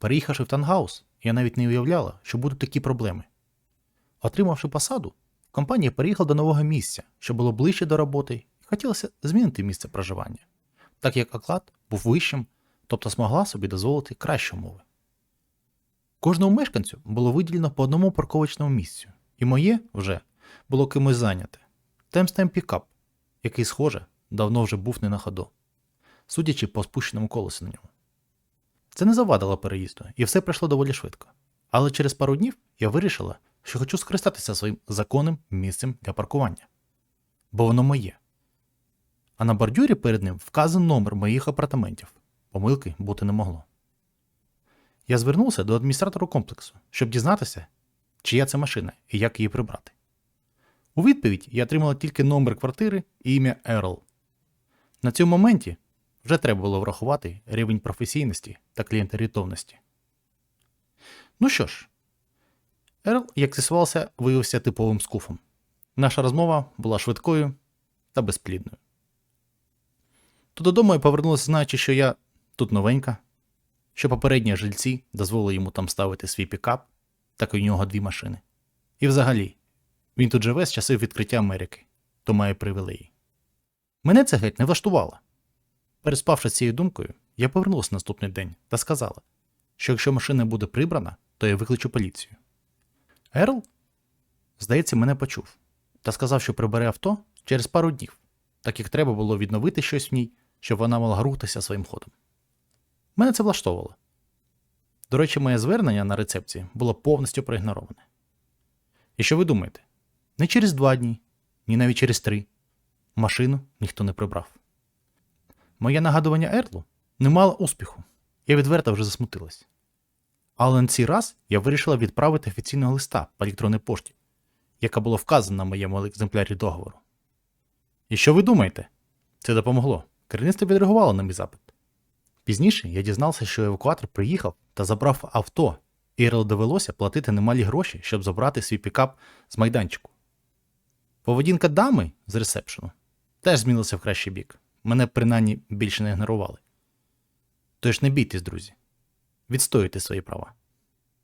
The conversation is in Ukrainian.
переїхавши в Тангаус, я навіть не уявляла, що будуть такі проблеми. Отримавши посаду, компанія переїхала до нового місця, що було ближче до роботи, і хотілося змінити місце проживання, так як оклад був вищим, тобто змогла собі дозволити кращі умови. Кожному мешканцю було виділено по одному парковочному місцю, і моє вже було кимось зайняте. Темстем пікап, який, схоже, давно вже був не на ходу, судячи по спущеному колесу на ньому. Це не завадило переїзду, і все пройшло доволі швидко. Але через пару днів я вирішила, що хочу скористатися своїм законним місцем для паркування. Бо воно моє. А на бордюрі перед ним вказаний номер моїх апартаментів. Помилки бути не могло. Я звернувся до адміністратора комплексу, щоб дізнатися, чия це машина і як її прибрати. У відповідь я отримала тільки номер квартири і ім'я Ерл. На цьому моменті вже треба було врахувати рівень професійності та клієнторієнтовності. Ну що ж, Ерл, як з'ясувалося, виявився типовим скуфом. Наша розмова була швидкою та безплідною. То додому я повернулася, знаючи, що я тут новенька, що попередні жильці дозволили йому там ставити свій пікап, так у нього дві машини. І взагалі, він тут живе з часів відкриття Америки, то має привілеї. Мене це геть не влаштувало. Переспавши цією думкою, я повернулася наступний день та сказала, що якщо машина буде прибрана, то я викличу поліцію. Ерл, здається, мене почув та сказав, що прибере авто через пару днів, так як треба було відновити щось в ній, щоб вона могла рухатися своїм ходом. Мене це влаштовувало. До речі, моє звернення на рецепції було повністю проігнороване. І що ви думаєте? Не через два дні, ні навіть через три. Машину ніхто не прибрав. Моє нагадування Ерлу не мало успіху, я відверто вже засмутилась. Але на цей раз я вирішила відправити офіційного листа по електронній пошті, яка була вказана на моєму екземплярі договору. І що ви думаєте? Це допомогло. Керівництво відреагувало на мій запит. Пізніше я дізнався, що евакуатор приїхав та забрав авто, і Ерл довелося платити немалі гроші, щоб забрати свій пікап з майданчику. Поведінка дами з ресепшену теж змінилася в кращий бік. Мене принаймні більше не ігнорували. Тож не бійтесь, друзі, відстоюйте свої права.